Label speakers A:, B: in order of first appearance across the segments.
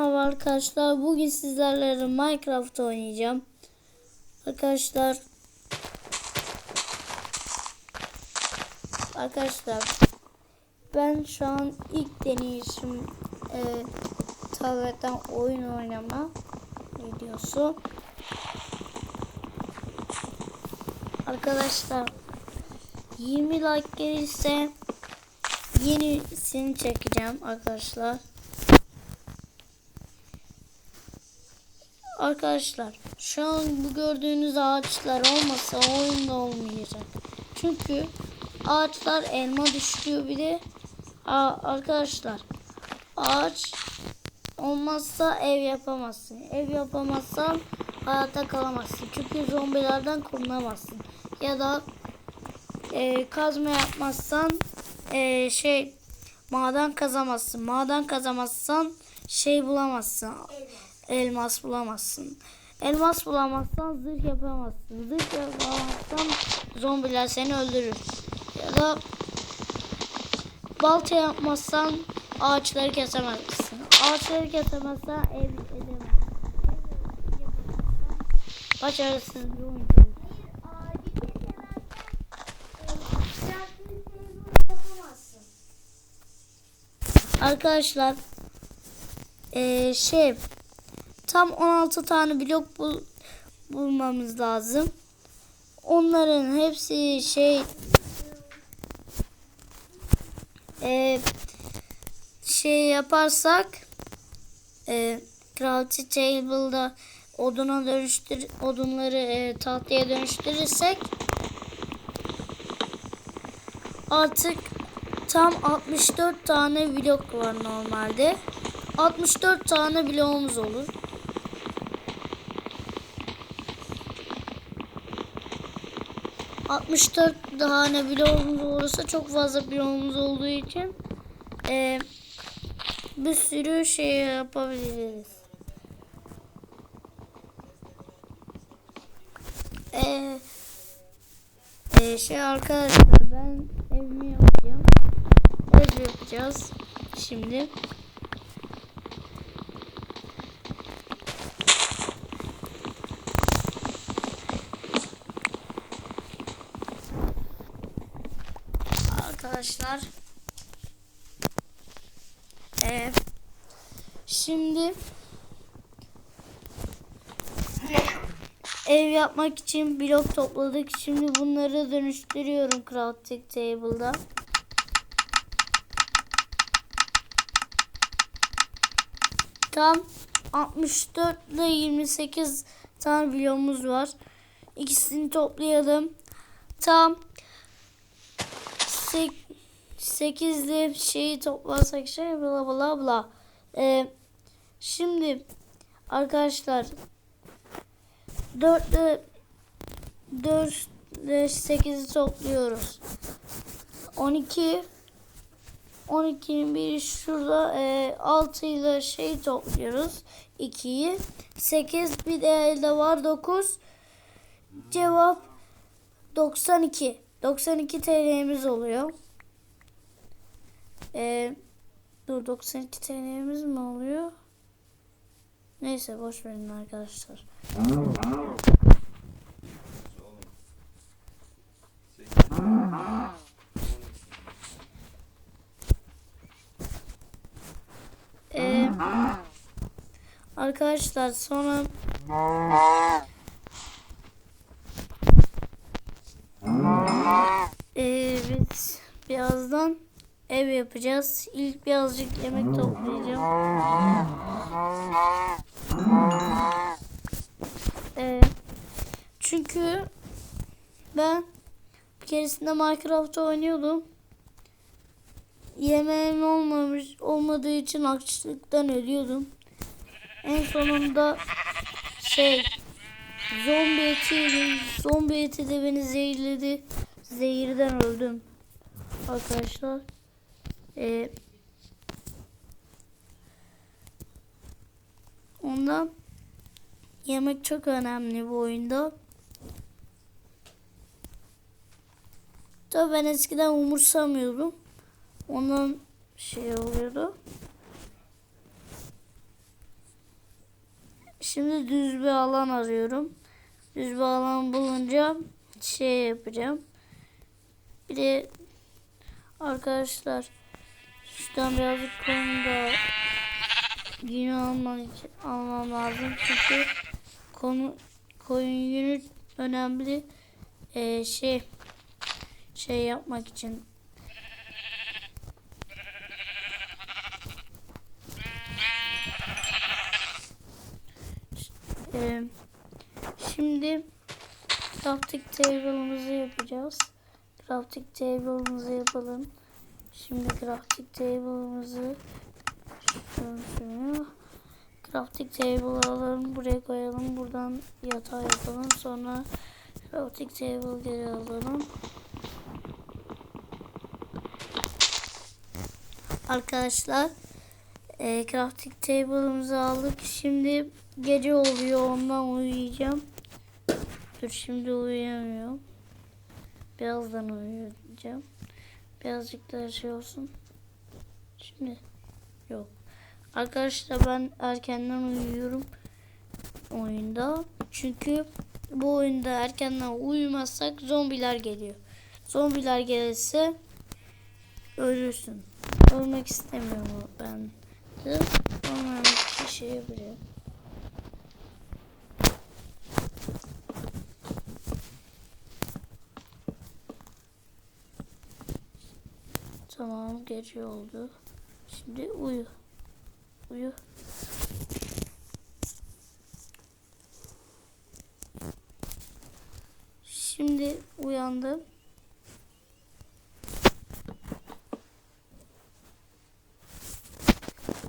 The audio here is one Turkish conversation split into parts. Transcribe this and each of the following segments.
A: Merhaba arkadaşlar. Bugün sizlerle Minecraft oynayacağım. Arkadaşlar. Arkadaşlar. Ben şu an ilk deneyişim e, tabletten oyun oynama videosu. Arkadaşlar 20 like gelirse yenisini çekeceğim arkadaşlar. Arkadaşlar şu an bu gördüğünüz ağaçlar olmasa oyun da olmayacak. Çünkü ağaçlar elma düşürüyor bir de Aa, arkadaşlar ağaç olmazsa ev yapamazsın. Ev yapamazsan hayatta kalamazsın. Çünkü zombilerden korunamazsın. Ya da e, kazma yapmazsan e, şey maden kazamazsın. Maden kazamazsan şey bulamazsın. Elmas bulamazsın. Elmas bulamazsan zırh yapamazsın. Zırh yapamazsan zombiler seni öldürür. Ya da balta yapmazsan ağaçları kesemezsin. Ağaçları kesemezsen ev edemezsin. Başarısız bir oyun. Arkadaşlar eee şey tam 16 tane blok bul bulmamız lazım. Onların hepsi şey eee şey yaparsak eee Crafty Table'da oduna dönüştür odunları eee, tahtaya dönüştürürsek artık tam 64 tane blok var normalde. 64 tane bloğumuz olur. ...64 tane bloğumuz olursa çok fazla bloğumuz olduğu için... eee, ...bir sürü şey yapabiliriz. Eee... eee, şey arkadaşlar ben evimi yapacağım. Ev yapacağız şimdi. Arkadaşlar. Ee, şimdi ev yapmak için blok topladık. Şimdi bunları dönüştürüyorum crafting table'da. Tam 64 ile 28 tane bloğumuz var. İkisini toplayalım. Tam 8 ile şeyi toplarsak şey bla bla bla. Ee, şimdi arkadaşlar 4 ile 4 ile 8'i topluyoruz. 12 12'nin biri şurada e, 6 ile şey topluyoruz. 2'yi. 8 bir de elde var 9. Cevap 92. 92 TL'miz oluyor. E, dur 92 TL'miz mi oluyor? Neyse boş verin arkadaşlar. Ee, arkadaşlar sonra ee, biz birazdan ev yapacağız. İlk birazcık yemek toplayacağım. Ee, çünkü ben bir keresinde Minecraft oynuyordum. Yemeğim olmamış olmadığı için açlıktan ölüyordum. En sonunda şey zombi eti yedim. Zombi eti de beni zehirledi. Zehirden öldüm. Arkadaşlar. Ee, ondan yemek çok önemli bu oyunda. Tabii ben eskiden umursamıyordum. Ondan şey oluyordu. Şimdi düz bir alan arıyorum. Düz bir alan bulunca şey yapacağım. Bir de arkadaşlar şuradan birazcık konuda yünü almam, için, almam lazım. Çünkü konu koyun yünü önemli Ee, şey şey yapmak için Ee, şimdi crafting table'ımızı yapacağız. Crafting table'ımızı yapalım. Şimdi crafting table'ımızı şunu crafting table alalım. Buraya koyalım. Buradan yatağı yapalım. Sonra crafting table geri alalım. Arkadaşlar e, crafting table'ımızı aldık. Şimdi gece oluyor ondan uyuyacağım. Dur şimdi uyuyamıyorum. Birazdan uyuyacağım. Birazcık daha şey olsun. Şimdi yok. Arkadaşlar ben erkenden uyuyorum oyunda. Çünkü bu oyunda erkenden uyumazsak zombiler geliyor. Zombiler gelirse ölürsün. Ölmek istemiyorum ben de. Ondan bir şey yapacağım. Tamam gece oldu. Şimdi uyu. Uyu. Şimdi uyandım.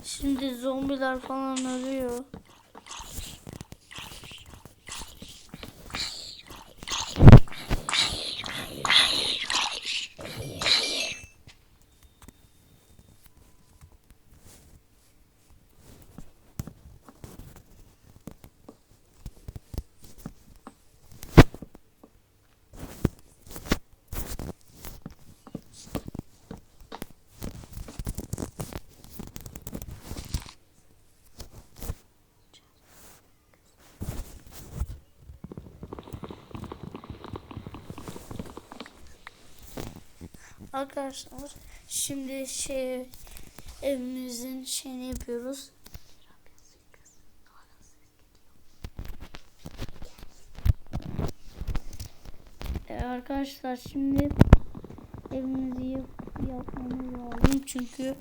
A: Şimdi zombiler falan ölüyor. Arkadaşlar şimdi şey evimizin şeyini yapıyoruz. Ee, arkadaşlar şimdi evimizi yap yapmamız lazım çünkü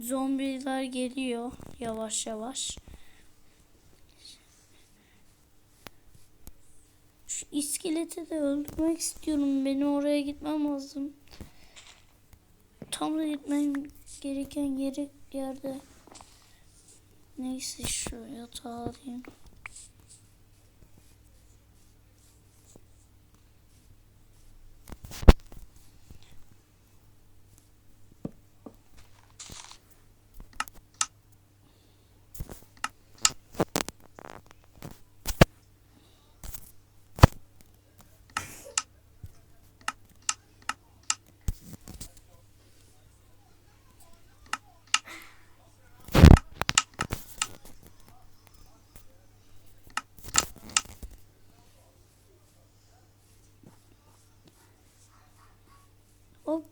A: zombiler geliyor yavaş yavaş. Şu iskeleti de öldürmek istiyorum. Benim oraya gitmem lazım. Tam da gitmem gereken yeri yerde. Neyse şu yatağı alayım.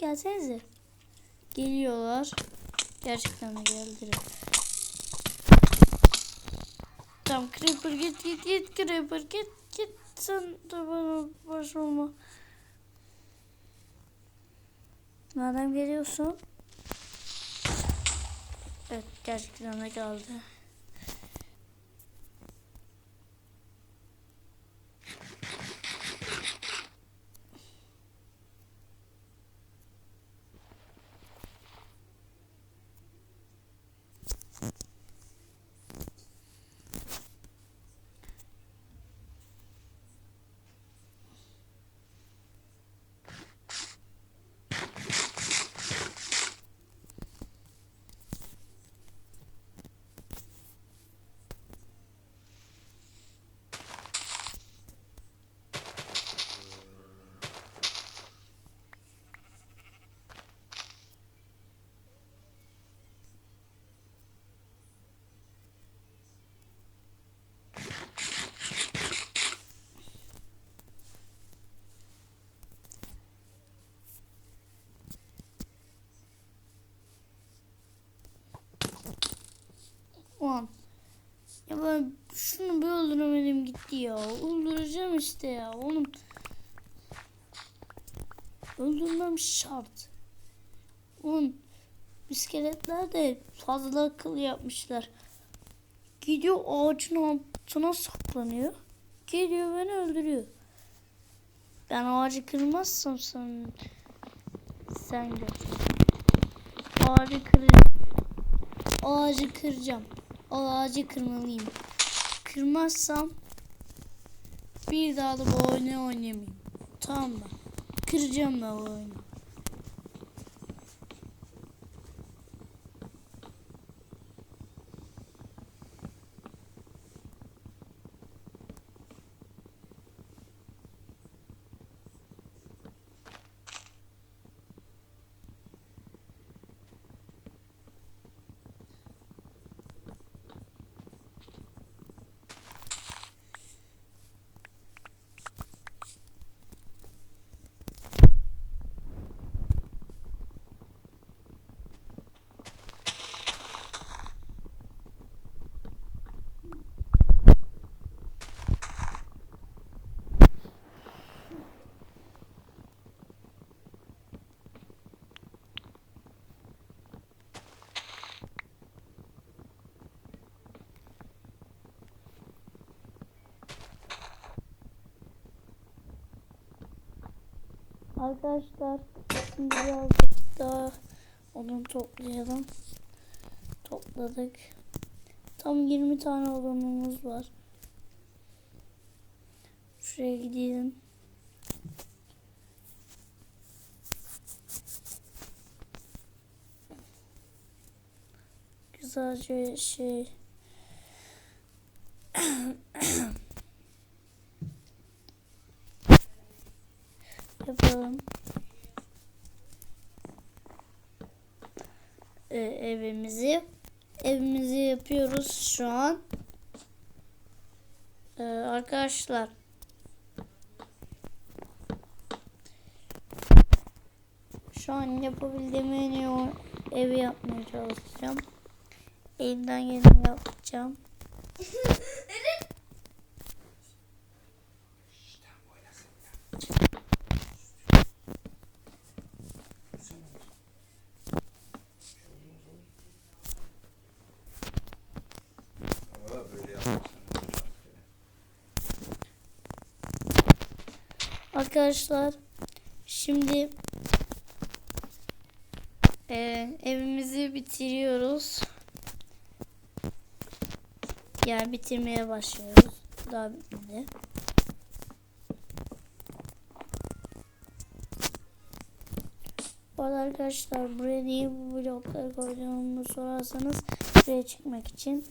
A: Gelsenize. Geliyorlar. Gerçekten de geldiler. Tamam Creeper git git git Creeper git git sen de bana baş. Madem geliyorsun. Evet gerçekten de geldi. Ya ben şunu bir öldüremedim gitti ya. Öldüreceğim işte ya. Oğlum. Öldürmem şart. Oğlum. İskeletler de fazla akıl yapmışlar. Gidiyor ağacın altına saklanıyor. Geliyor beni öldürüyor. Ben ağacı kırmazsam sen sen gör. Ağacı kıracağım. Ağacı kıracağım. O ağacı kırmalıyım. Kırmazsam bir daha da bu oyunu oynayamayayım. Tamam mı? Kıracağım ben bu oyunu. Arkadaşlar birazcık daha odun toplayalım. Topladık. Tam 20 tane odunumuz var. Şuraya gidelim. Güzelce şey yapalım. Ee, evimizi evimizi yapıyoruz şu an. Ee, arkadaşlar şu an yapabildiğim en iyi evi yapmaya çalışacağım. Elimden geleni yapacağım.
B: Ama böyle yapmasın.
A: Arkadaşlar şimdi eee, evimizi bitiriyoruz. Yani bitirmeye başlıyoruz. Daha bitmedi. Bu arkadaşlar buraya niye bu blokları koyduğumu sorarsanız buraya çıkmak için.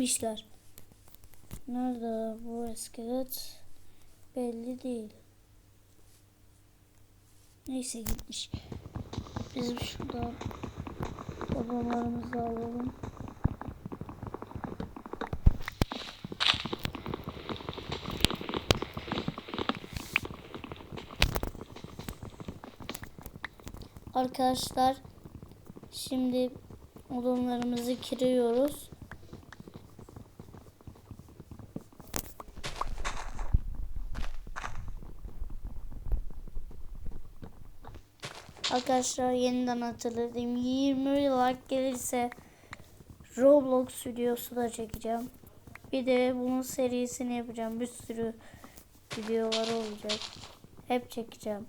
A: gitmişler. Nerede bu iskelet? Belli değil. Neyse gitmiş. Bizim şurada babamlarımızı alalım. Arkadaşlar şimdi odunlarımızı kiriyoruz. Arkadaşlar yeniden hatırladım. 20 like gelirse Roblox videosu da çekeceğim. Bir de bunun serisini yapacağım. Bir sürü videolar olacak. Hep çekeceğim.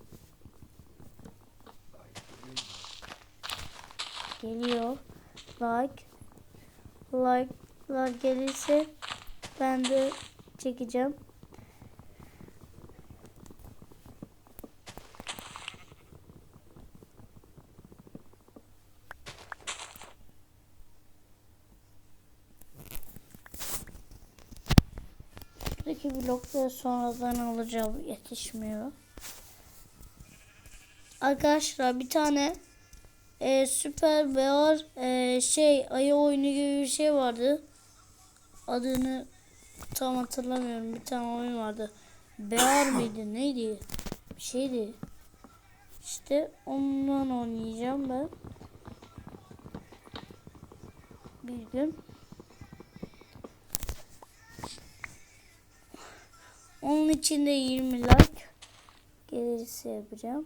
A: Geliyor. Like. Like'lar gelirse ben de çekeceğim. Buradaki blokları sonradan alacağım. Yetişmiyor. Arkadaşlar bir tane e, süper bear e, şey ayı oyunu gibi bir şey vardı. Adını tam hatırlamıyorum. Bir tane oyun vardı. Bear mıydı? Neydi? Bir şeydi. İşte ondan oynayacağım ben. Bir gün. Onun için de 20 like gelirse yapacağım.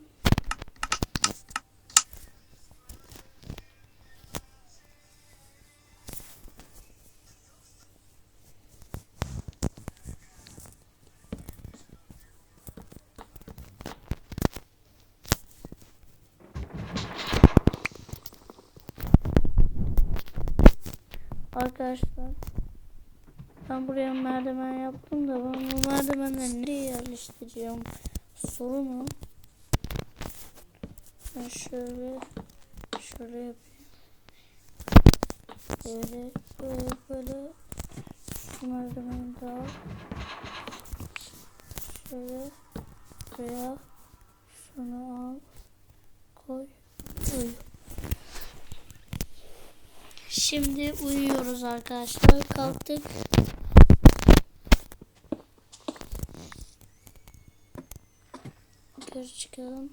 A: Arkadaşlar ben buraya merdiven yaptım da ben bu merdivenleri nereye yerleştireceğim? Sorun. Ben şöyle şöyle yapayım. Böyle böyle böyle şu merdiveni daha şöyle buraya şunu al koy koy. Şimdi uyuyoruz arkadaşlar. Kalktık. Çıkalım.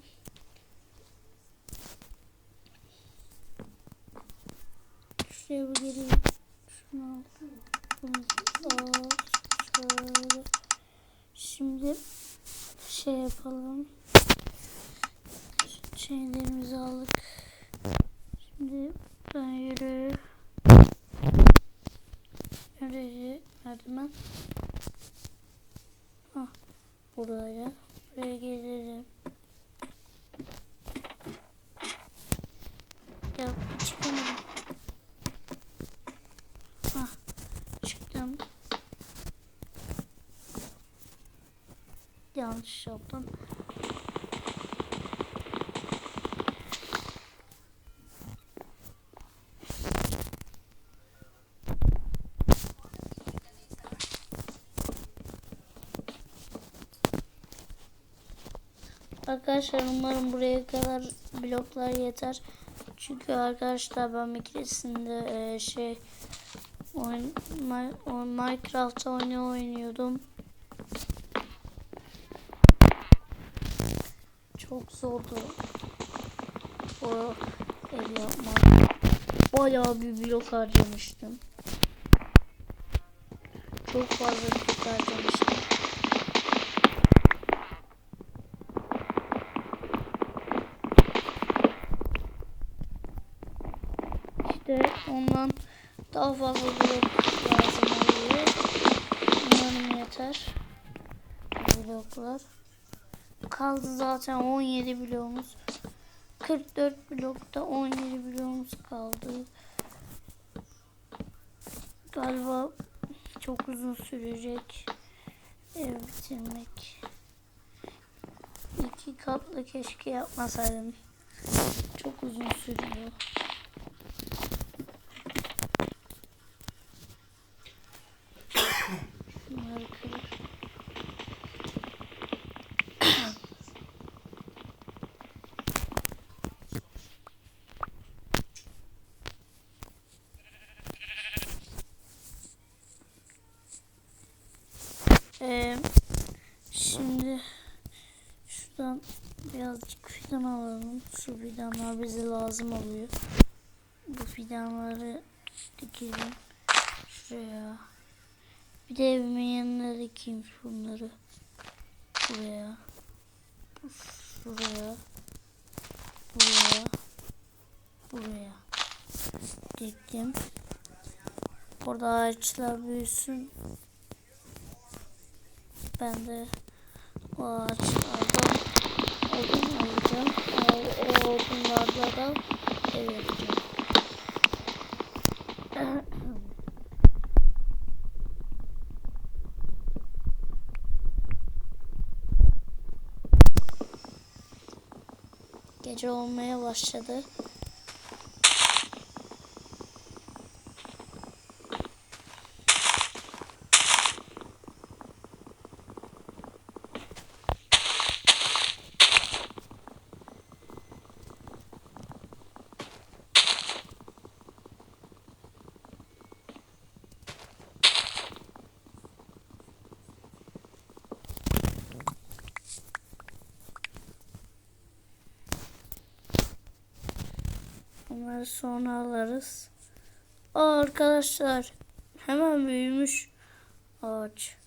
A: Şuraya bir geleyim. Şunu al. Şöyle. Şimdi şey yapalım. Şeylerimizi aldık. Şimdi ben yürü. Nereye? Merdiven. Ah, buraya. Buraya gelelim. Ya çıkamadım. Ah, çıktım. Yanlış yaptım. Arkadaşlar umarım buraya kadar bloklar yeter. Çünkü arkadaşlar ben bir keresinde e, şey oyun, Mi- o oynuyordum. Çok zordu. O ev yapmak. Bayağı bir blok harcamıştım. Çok fazla blok harcamıştım. İşte ondan daha fazla blok lazım oluyor. Umarım yeter. Bloklar. Kaldı zaten 17 bloğumuz. 44 blokta 17 bloğumuz kaldı. Galiba çok uzun sürecek ev bitirmek. İki katlı keşke yapmasaydım. Çok uzun sürüyor. Şunları kırıp Ee, şimdi şuradan birazcık fidan alalım. Şu fidanlar bize lazım oluyor. Bu fidanları dikelim. Şuraya. Bir de evimin yanına dikeyim bunları. Buraya. Şuraya. Buraya. Buraya. Diktim. Orada ağaçlar büyüsün. Ben de o ağaçlardan odun alacağım. O, odunlarla da ev yapacağım. Gece olmaya başladı. Onları sonra alırız. Aa, arkadaşlar hemen büyümüş ağaç.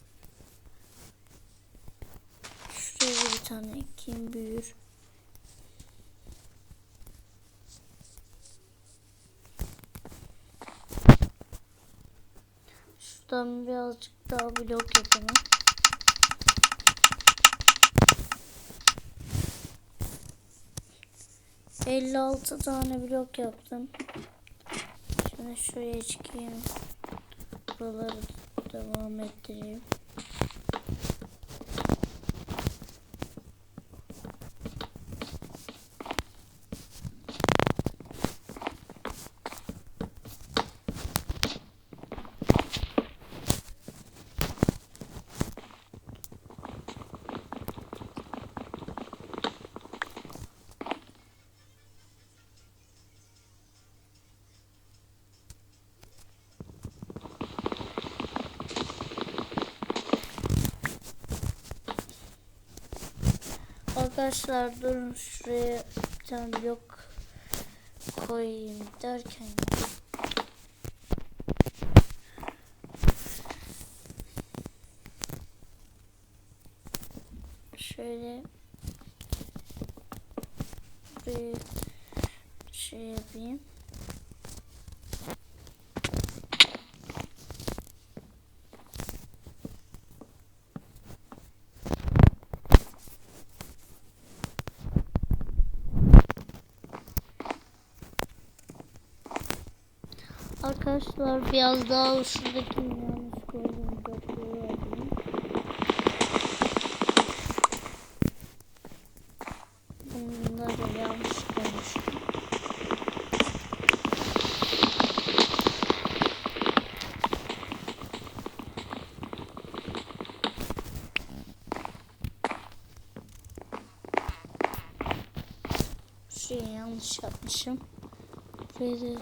A: Şuraya bir tane ekeyim büyür. Şuradan birazcık daha blok yapalım. Elli altı tane blok yaptım. Şimdi şuraya çıkayım. Buraları devam ettireyim. Arkadaşlar durun şuraya bir tane blok koyayım derken şöyle bir şey yapayım. Arkadaşlar biraz daha şuradaki yanlış alayım. Bunları yanlış koymuşum. Şurayı yanlış yapmışım. Burayı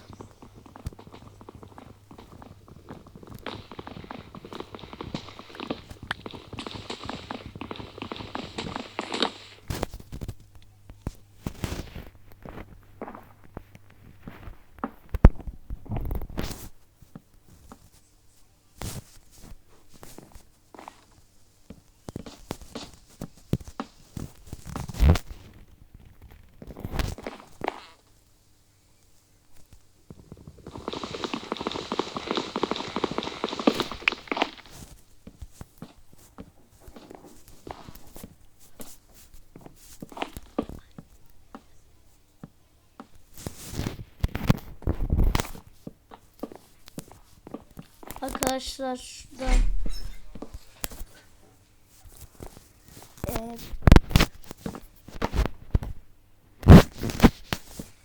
A: da Arkadaşlar şurada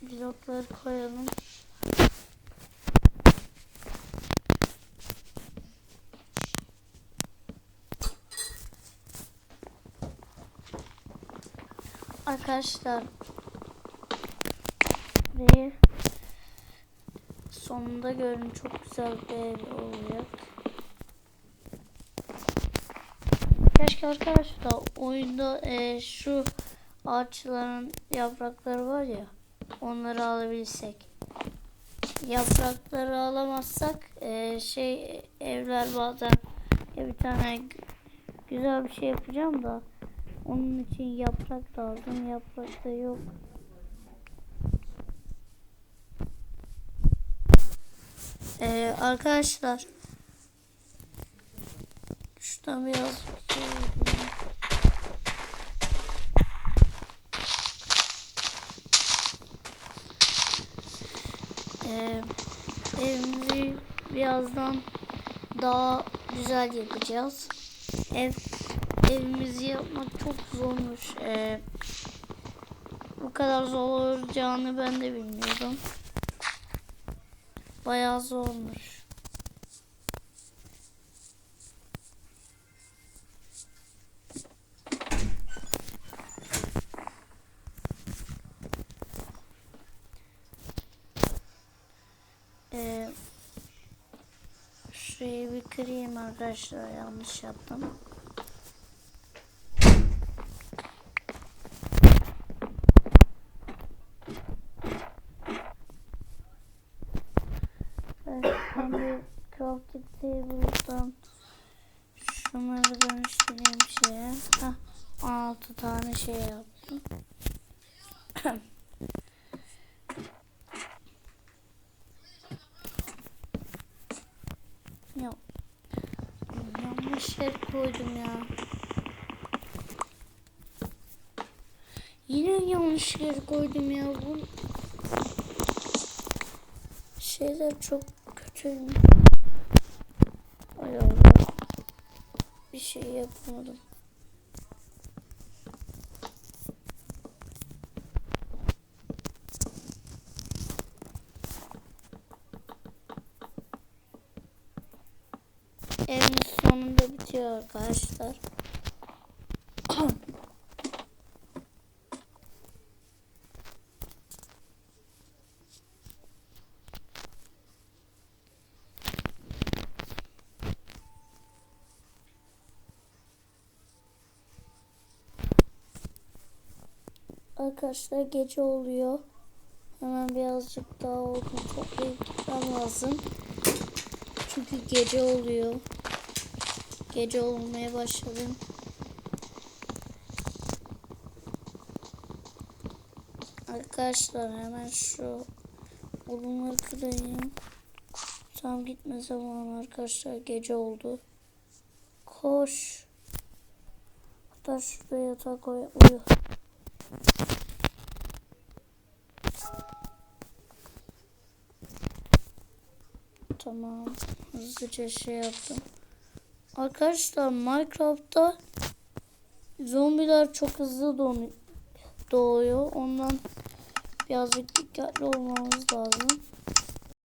A: blokları koyalım. Arkadaşlar ve sonunda görün çok güzel bir ev olacak. Keşke arkadaşlar oyunda e, şu ağaçların yaprakları var ya onları alabilsek. Yaprakları alamazsak e, şey evler bazen ya bir tane gü- güzel bir şey yapacağım da onun için yaprak lazım. Yaprak da yok. Ee, arkadaşlar şuradan biraz. Ee, evimizi birazdan daha güzel yapacağız. Ev evimizi yapmak çok zormuş. Ee, bu kadar zor olacağını ben de bilmiyordum. Bayağı zormuş. Ee, şurayı bir kırayım arkadaşlar yanlış yaptım. Evet, ben bir crafting table'dan şunları dönüştüreyim şeye. Heh, 6 tane şey yaptım. Yok. Yer koydum ya. Yine yanlış yer koydum ya. Bu şeyler çok kötüymüş. Ay Allah. Bir şey yapamadım. Arkadaşlar. Arkadaşlar gece oluyor. Hemen birazcık daha odun toplayıp gitmem lazım. Çünkü gece oluyor. Gece olmaya başladım. Arkadaşlar hemen şu odunları kırayım. Tam gitme zamanı arkadaşlar gece oldu. Koş. Hatta şurada yatak koy. Uyu. Tamam. Hızlıca şey yaptım. Arkadaşlar Minecraft'ta zombiler çok hızlı doğuyor. Ondan birazcık dikkatli olmamız lazım.